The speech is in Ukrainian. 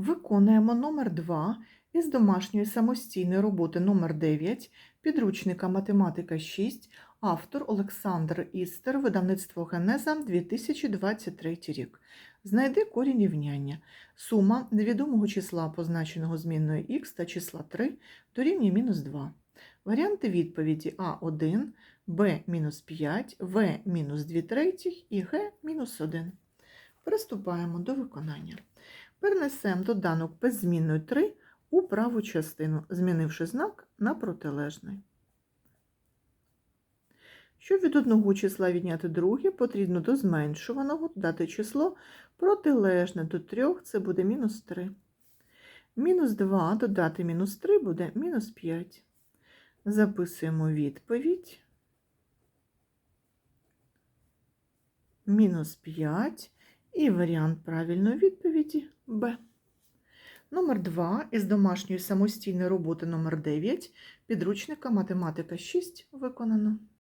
Виконуємо номер 2 із домашньої самостійної роботи номер 9 підручника математика 6, автор Олександр Істер, видавництво Генеза 2023 рік. Знайди корінь рівняння. Сума невідомого числа, позначеного змінною х та числа 3 дорівнює мінус 2. Варіанти відповіді А1, Б-5, В-2 третіх і Г-1. Приступаємо до виконання. Перенесемо доданок беззмінної 3 у праву частину, змінивши знак на протилежний. Щоб від одного числа відняти друге, потрібно до зменшуваного додати число протилежне до 3, це буде мінус 3. Мінус 2 додати мінус 3 буде мінус 5. Записуємо відповідь. Мінус 5. І варіант правильної відповіді Б. Номер 2 із домашньої самостійної роботи номер 9 підручника математика 6 виконано.